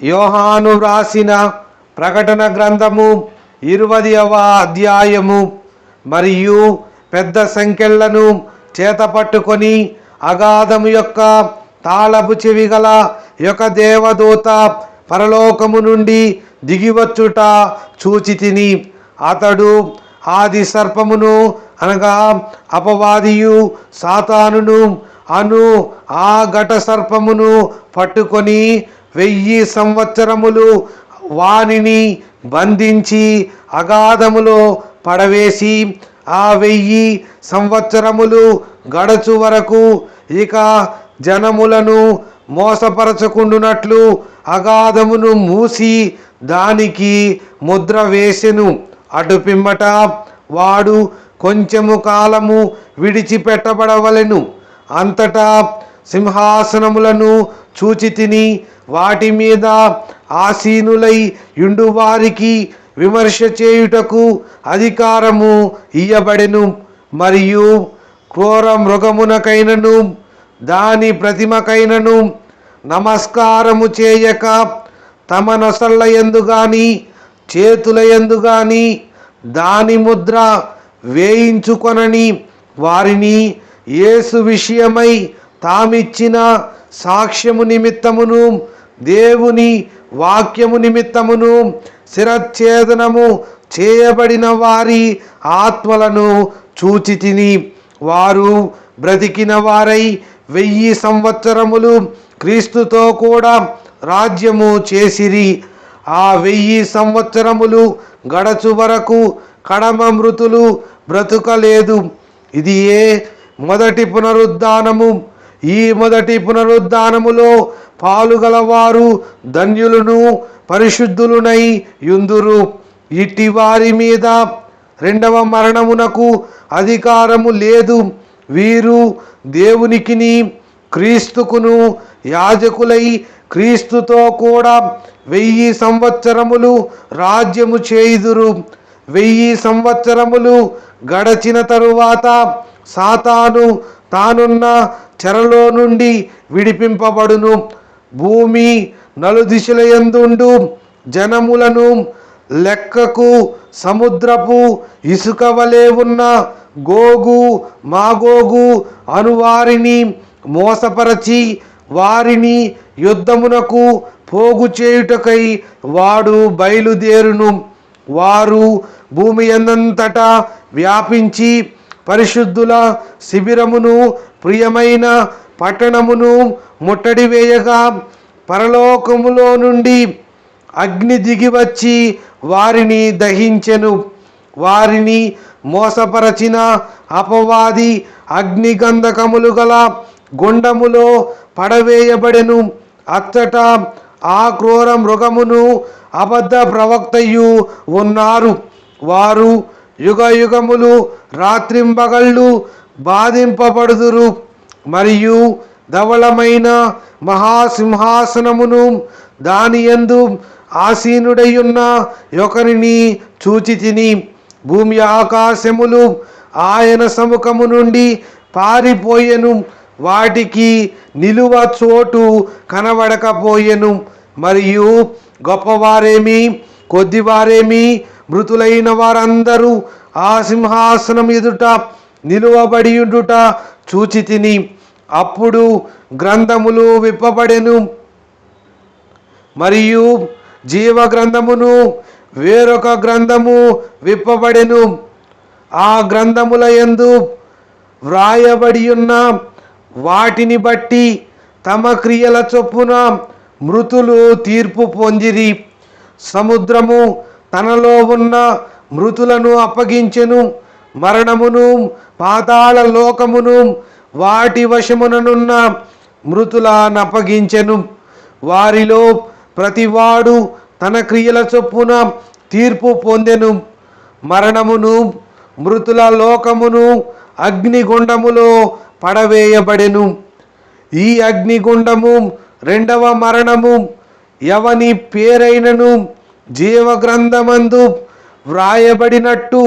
యోహాను వ్రాసిన ప్రకటన గ్రంథము ఇరవదవ అధ్యాయము. మరియు పెద్ద సంఖ్యలను చేతపట్టుకొని అగాధము యొక్క తాళపు చెవి గల యొక్క దేవదూత పరలోకము నుండి దిగివచ్చుట చూచి తిని అతడు ఆది సర్పమును అనగా అపవాదియు సాతానును అను ఆ ఘట సర్పమును పట్టుకొని వెయ్యి సంవత్సరములు వానిని బంధించి అగాధములో పడవేసి ఆ వెయ్యి సంవత్సరములు గడచు వరకు ఇక జనములను మోసపరచకుండునట్లు అగాధమును మూసి దానికి ముద్ర వేసెను. అటు పిమ్మట వాడు కొంచెము కాలము విడిచిపెట్టబడవలెను. అంతటా సింహాసనములను చూచి తిని వాటి మీద ఆసీనులై యుండువారికి విమర్శ చేయుటకు అధికారము ఇయ్యబడెను. మరియు క్రూర మృగమునకైనను దాని ప్రతిమకైనను నమస్కారము చేయక తమ నొసళ్ళ ఎందు గాని చేతుల ఎందు గాని దాని ముద్ర వేయించుకొనని వారిని యేసు విషయమై తామిచ్చిన సాక్ష్యము నిమిత్తమును దేవుని వాక్యము నిమిత్తమును శిరచ్ఛేదనము చేయబడిన వారి ఆత్మలను చూచి తిని వారు బ్రతికిన వారై వెయ్యి సంవత్సరములు క్రీస్తుతో కూడా రాజ్యము చేసిరి. ఆ వెయ్యి సంవత్సరములు గడచు వరకు కడమ మృతులు బ్రతుకలేదు. ఇది ఏ మొదటి పునరుద్ధానము? ఈ మొదటి పునరుద్ధానములో పాలుగలవారు ధన్యులను పరిశుద్ధులునై యుందురు. ఇట్టి వారి మీద రెండవ మరణమునకు అధికారము లేదు. వీరు దేవునికిని క్రీస్తుకును యాజకులై క్రీస్తుతో కూడా వెయ్యి సంవత్సరములు రాజ్యము చేయుదురు. వెయ్యి సంవత్సరములు గడచిన తరువాత సాతాను తానున్న చెరలో నుండి విడిపింపబడును. భూమి నలుదిశల ఎందుండు. జనములను లెక్కకు సముద్రపు ఇసుక వలె ఉన్న గోగు మాగోగు అనువారిని మోసపరచి వారిని యుద్ధమునకు పోగు చేయుటకై వాడు బయలుదేరును. వారు భూమి ఎందంతటా వ్యాపించి పరిశుద్ధుల శిబిరమును ప్రియమైన పట్టణమును ముట్టడి వేయగా పరలోకములో నుండి అగ్ని దిగి వచ్చి వారిని దహించెను. వారిని మోసపరచిన అపవాది అగ్నిగంధకములు గల గుండములో పడవేయబడెను. అచ్చట ఆ క్రూర మృగమును అబద్ధ ప్రవక్తయు ఉన్నారు. వారు యుగ యుగములు రాత్రింబగళ్ళు బాధింపబడుదురు. మరియు ధవళమైన మహాసింహాసనమును దాని యందు ఆసీనుడయ్యున్న ఒకరిని చూచి తిని భూమి ఆకాశములు ఆయన సముఖము నుండి పారిపోయెను. వాటికి నిలువ చోటు కనబడకపోయెను. మరియు గొప్పవారేమి కొద్దివారేమి మృతులైన వారందరూ ఆ సింహాసనం ఎదుట నిలువబడి ఉండుట చూచి తిని. అప్పుడు గ్రంథములు విప్పబడెను. మరియు జీవ గ్రంథమును వేరొక గ్రంథము విప్పబడెను. ఆ గ్రంథముల యందు వ్రాయబడి ఉన్న వాటిని బట్టి తమ క్రియల చొప్పున మృతులు తీర్పు పొందిరి. సముద్రము తనలో ఉన్న మృతులను అప్పగించెను మరణమును పాతాళ లోకమును వాటి వశముననున్న మృతులనప్పగించెను వారిలో ప్రతివాడు తన క్రియల చొప్పున తీర్పు పొందెను. మరణమును మృతుల లోకమును అగ్నిగుండములో పడవేయబడెను. ఈ అగ్నిగుండము రెండవ మరణము. ఎవని పేరైనను జీవగ్రంథమందు వ్రాయబడినట్టు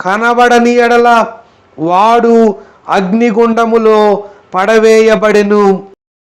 కనబడని ఎడల వాడు అగ్నిగుండములో పడవేయబడెను.